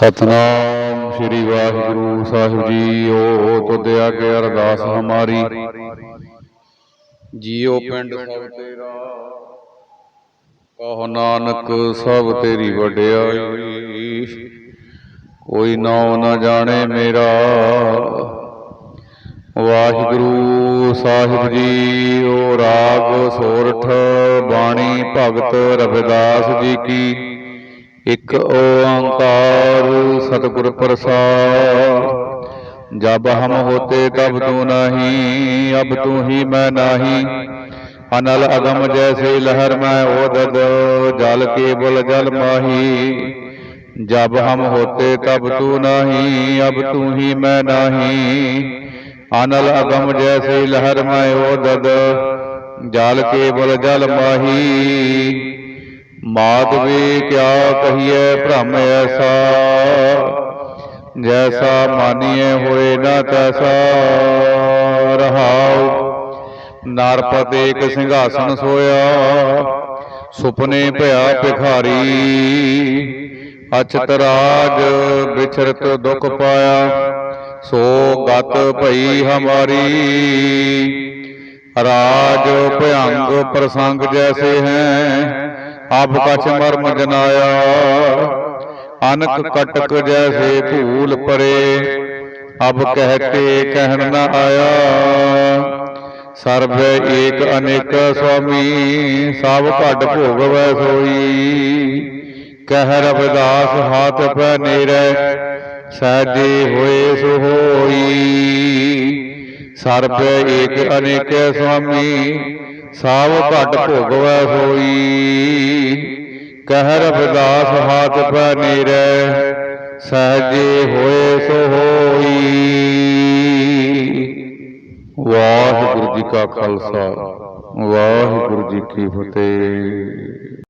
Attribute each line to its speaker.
Speaker 1: ਸਤਨਾਮ ਸ੍ਰੀ ਵਾਹਿਗੁਰੂ ਸਾਹਿਬ ਜੀਓ ਤੁਧ ਆਗੇ ਅਰਦਾਸ ਹਮਾਰੀ। ਜੀਓ ਪਿੰਡ ਸਭ ਤੇਰਾ, ਕਹੋ ਨਾਨਕ ਸਭ ਤੇਰੀ ਵਡਿਆਈ। ਕੋਈ ਨਾਉ ਨਾ ਜਾਣੇ ਮੇਰਾ। ਵਾਹਿਗੁਰੂ ਸਾਹਿਬ ਜੀਓ ਰਾਗ ਸੋਰਠ ਬਾਣੀ ਭਗਤ ਰਵਿਦਾਸ ਜੀ ਕੀ। ਇਕ ਓੰਕਾਰ ਸਤਿਗੁਰ ਪ੍ਰਸਾਦ, ਜਬ ਹਮ ਹੋਤੇ ਤਬ ਤੂੰ ਨਹੀਂ, ਅਬ ਤੂੰ ਹੀ ਮੈਂ ਨਹੀਂ। ਅਨਲ ਅਗਮ ਜੈਸੇ ਲਹਿਰ ਮੈਂ ਉਦਦ ਜਲ ਕੇ ਬੁਲ ਜਲ ਮਾਹੀ। ਜਬ ਹਮ ਹੋਤੇ ਤਬ ਤੂੰ ਨਹੀਂ, ਅਬ ਤੂੰ ਹੀ ਮੈਂ ਨਹੀਂ। ਅਨਲ ਅਗਮ ਜੈਸੇ ਲਹਿਰ ਮੈਂ ਉਦਦ ਜਲ ਕੇ ਬੁਲ ਜਲ ਮਾਹੀ। ਮਾਦਵੇ ਕਿਆ ਕਹੀਏ ਭ੍ਰਮ ਐਸਾ? ਜੈਸਾ ਮਾਨੀਏ ਹੋਏ ਨਾ ਤੈਸਾ ਰਹਾਉ। ਨਰਪਤ ਏਕ ਸਿੰਘਾਸਨ ਸੋਇਆ ਸੁਪਨੇ ਭਇਆ ਭਿਖਾਰੀ। ਅਚਤ ਰਾਜ ਵਿਚਰਤ ਦੁਖ ਪਾਇਆ ਸੋ ਗਤ ਭਈ ਹਮਾਰੀ। ਰਾਜ ਭਯੰਗ ਪ੍ਰਸੰਗ ਜੈਸੇ ਹੈ ਅਬ ਕਛ ਮਰਮ ਜਨਾਇਆ ਅਨਕ ਕਟਕ ਜੈਸੇ ਭੂਲ ਪਰੇ, ਅਬ ਕਹਤੇ ਕਹਿਣ ਨਾ ਆਇਆ। ਸਰਬ ਏਕ ਅਨੇਕ ਸੁਆਮੀ, ਸਭ ਘਟ ਭੋਗਵੈ ਸੋਈ। ਕਹਿ ਰਵਿਦਾਸ, ਹਾਥ ਪੈ ਨੇਰੇ, ਸਹਜੇ ਹੋਏ ਸੋ ਹੋਈ। ਸਰਬ ਏਕ ਅਨੇਕ ਸੁਆਮੀ, ਸਭ ਘਟ ਭੋਗਵੈ ਸੋਈ। ਕਹਿ ਰਵਿਦਾਸ ਹਾਥ ਪੈ ਨੇਰੇ ਸਹਜੇ ਹੋਏ ਸੋ ਹੋਈ। ਵਾਹਿਗੁਰੂ ਜੀ ਕਾ ਖਾਲਸਾ, ਵਾਹਿਗੁਰੂ ਜੀ ਕੀ ਫਤਿਹ।